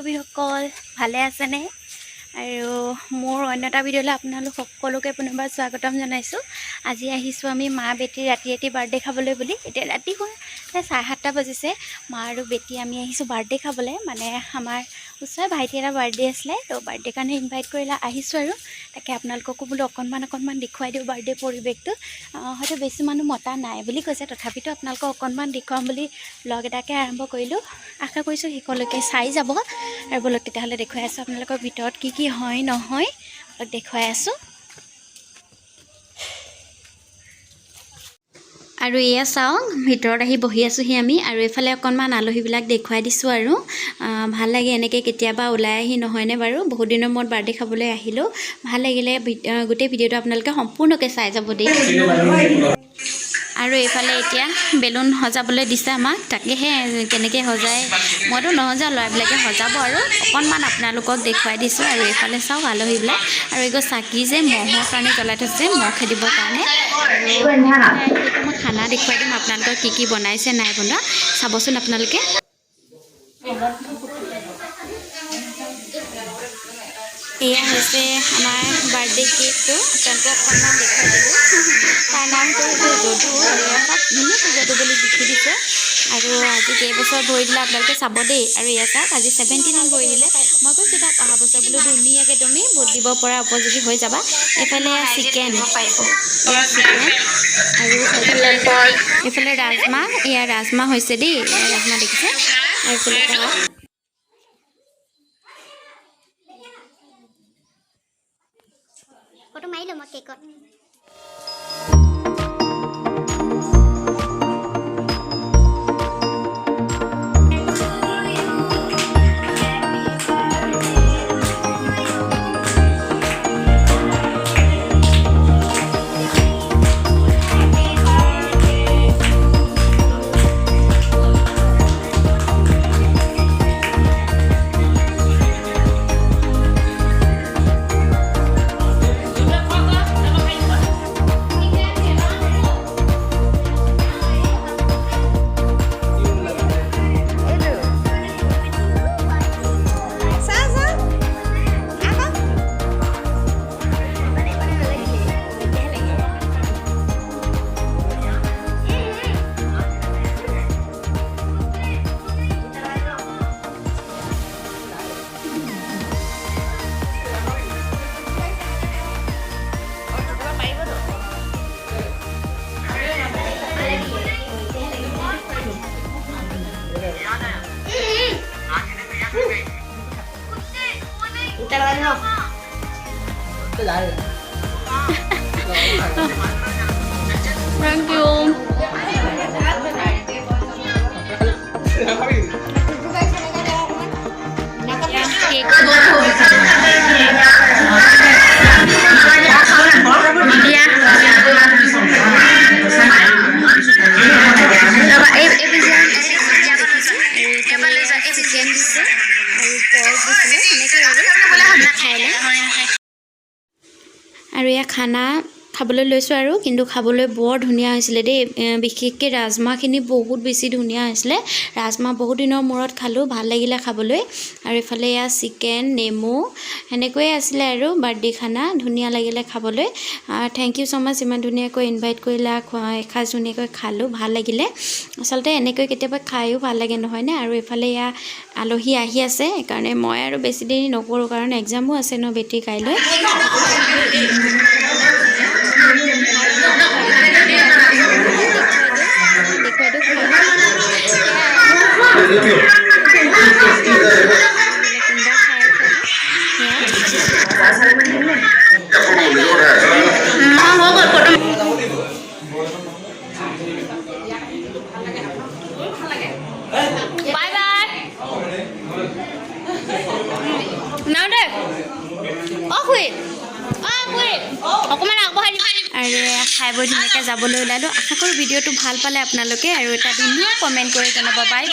কবির সকল ভালে আছেনে? আৰু মোৰ অন্য এটা ভিডিঅ'লৈ আপোনালোক সকলোকে পুনৰবাৰ স্বাগতম জনাইছোঁ। আজি আহিছোঁ আমি মা বেটীৰ ৰাতি ৰাতি বাৰ্থডে খাবলৈ বুলি। এতিয়া ৰাতি হোৱা চাৰে সাতটা বাজিছে। মা আৰু বেটী আমি আহিছোঁ বাৰ্থডে খাবলৈ। মানে আমাৰ ওচৰৰে ভাইটি এটা বাৰ্থডে আছিলে, তো বাৰ্থডে কাৰণে ইনভাইট কৰিলে আহিছোঁ আৰু। তাকে আপোনালোককো বোলো অকণমান অকণমান দেখুৱাই দিওঁ বাৰ্থডে পৰিৱেশটো। হয়তো বেছি মানুহ মতা নাই বুলি কৈছে। তথাপিতো আপোনালোকক অকণমান দেখুৱাম বুলি ব্লগ এটাকে আৰম্ভ কৰিলোঁ। আশা কৰিছোঁ শেষলৈকে চাই যাব। আৰু বলক, তেতিয়াহ'লে দেখুৱাই আছোঁ আপোনালোকৰ ভিতৰত কি কি হয় নহয় দেখুৱাই আছোঁ। আৰু এয়া চাওক ভিতৰত আহি বহি আছোঁহি আমি আৰু এইফালে অকণমান আলহীবিলাক দেখুৱাই দিছোঁ আৰু। ভাল লাগে এনেকৈ কেতিয়াবা ওলাই আহি নহয়নে বাৰু? বহুত দিনৰ মূৰত বাৰ্থডে খাবলৈ আহিলোঁ। ভাল লাগিলে গোটেই ভিডিঅ'টো আপোনালোকে সম্পূৰ্ণকৈ চাই যাব দেই। আৰু এইফালে এতিয়া বেলুন সজাবলৈ দিছে আমাক তাকেহে কেনেকৈ সজায় মইতো নসজাওঁ ল'ৰাবিলাকে সজাব আৰু অকণমান আপোনালোকক দেখুৱাই দিছোঁ আৰু এইফালে চাওক আলহীবিলাক আৰু এইগো চাকি যে মহৰ কাৰণে জ্বলাই থৈছে মহ খেদিবৰ কাৰণে। মই খানা দেখুৱাই দিম আপোনালোকৰ কি কি বনাইছে নাই বনোৱা চাবচোন আপোনালোকে। এয়া হৈছে আমাৰ অকণমান দেখুৱাই দিলোঁ তাৰ নামটো হৈছে যদু। আৰু চাওক ধুনীয়াকৈ যদু বুলি লিখি দিছে। আৰু আজি কেইবছৰ ভৰি দিলে আপোনালোকে চাব দেই। আৰু এয়া চাওক, আজি ছেভেণ্টিনত ভৰি দিলে। মই কৈছোঁ তাক অহা বছৰ বোলো ধুনীয়াকৈ তুমি ভোট দিব পৰা উপযোগী হৈ যাবা। এইফালে চিকেন। চিকেন। আৰু এইফালে ৰাজমাহ এয়া ৰাজমাহ হৈছে দেই। ৰাজমাহ দেখিছে। আৰু এইফালে có máy đâu mà kẹt cột. 来人。Thank you. আৰু এয়া খানা খাবলৈ লৈছোঁ আৰু কিন্তু খাবলৈ বৰ ধুনীয়া হৈছিলে দেই। বিশেষকৈ ৰাজমাহখিনি বহুত বেছি ধুনীয়া হৈছিলে। ৰাজমাহ বহুত দিনৰ মূৰত খালোঁ ভাল লাগিলে খাবলৈ। আৰু এইফালে এয়া চিকেন নেমু সেনেকৈয়ে আছিলে আৰু বাৰ্থডে খানা ধুনীয়া লাগিলে খাবলৈ। থেংক ইউ ছ' মাছ ইমান ধুনীয়াকৈ ইনভাইট কৰিলা এসাঁজ ধুনীয়াকৈ খালোঁ ভাল লাগিলে। আচলতে এনেকৈ কেতিয়াবা খায়ো ভাল লাগে নহয়নে আৰু এইফালে এয়া আলহী আহি আছে সেইকাৰণে মই আৰু বেছি দেৰি নকৰোঁ কাৰণ এক্সামো আছে ন বেটী কাইলৈ। অ খুৰী অ খুৰী অকণমান আগবঢ়াই দিবা আৰু খাই বৈ ধুনীয়াকৈ যাবলৈ ওলালোঁ। আশা কৰোঁ ভিডিঅ'টো ভালো পালে আপোনালোকে আৰু এটা ধুনীয়া কমেণ্ট কৰি জনাব। বাই